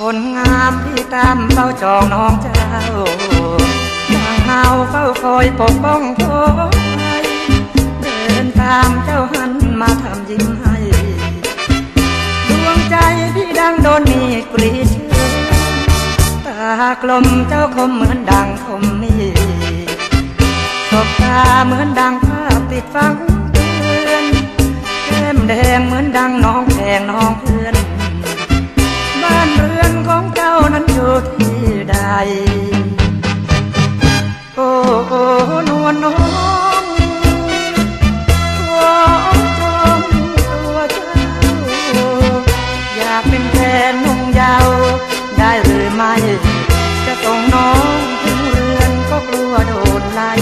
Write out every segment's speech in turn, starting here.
คนงามที่ตามเฝ้าจองน้องเจ้าต่างเฮาเฝ้าคอยปกป้องโทยเดินตามเจ้าหันมาทำยิ้มให้ ดวงใจพี่ดังโดนมีกรีดเชือตากลมเจ้าคมเหมือนดังคมมีดสบตาเหมือนดังภาพติดฟังเตือนแก้มแดงเหมือนดังน้องแพงน้อง นวลน้องขอจองตัวเจ้า อยากเป็นแฟนนุ่งยาว ได้หรือไม่ จะส่งน้องถึงเรือนก็กลัวโดนไล่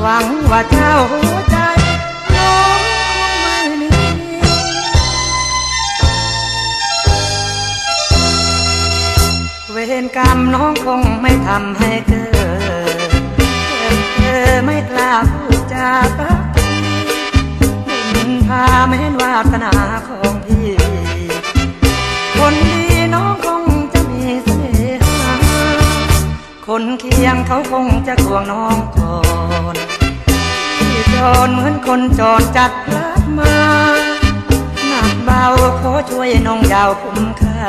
หวังว่าเจ้าหัวใจน้องคงไม่มีเวรกรรมน้องคงไม่ทำให้เกิด อไม่กล้าพูดจาปักบุญพาไม่เห็นวาสนาของพี่ คนดีน้องคงจะมีเสน่หาคนเคียงเขาคงจะควงน้องก่อนพี่จรเหมือนคนจรจัดพลัดมาหนักเบาขอช่วยน้องยาวคุ้มค่า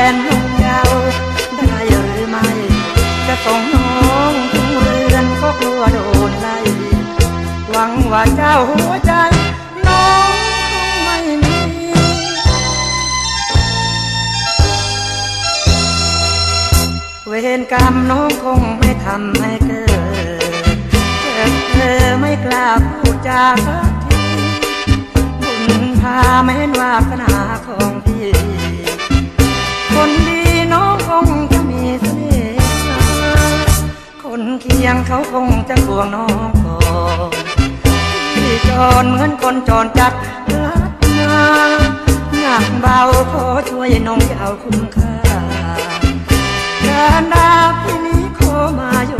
นแฟนุ่งยาได้หรือไม่ จะส่งน้องถึงเรือนก็กลัวโดนไล่ หวังว่าเจ้าหัวใจ น้องคงไม่มี เวรกรรมน้องคงไม่ทำให้เกิดเธอไม่กล้าพูดจาสักทีบุญพาไม่เห็นวาสนาของพี่ ยงเขาคงจะควงน้องก่อนพี่จรเหมือนคนจอนจัดรัดมาหนักเบาขอช่วยน้องยาวคุ้มค่าการดาพี่นี้ขอมาอยู่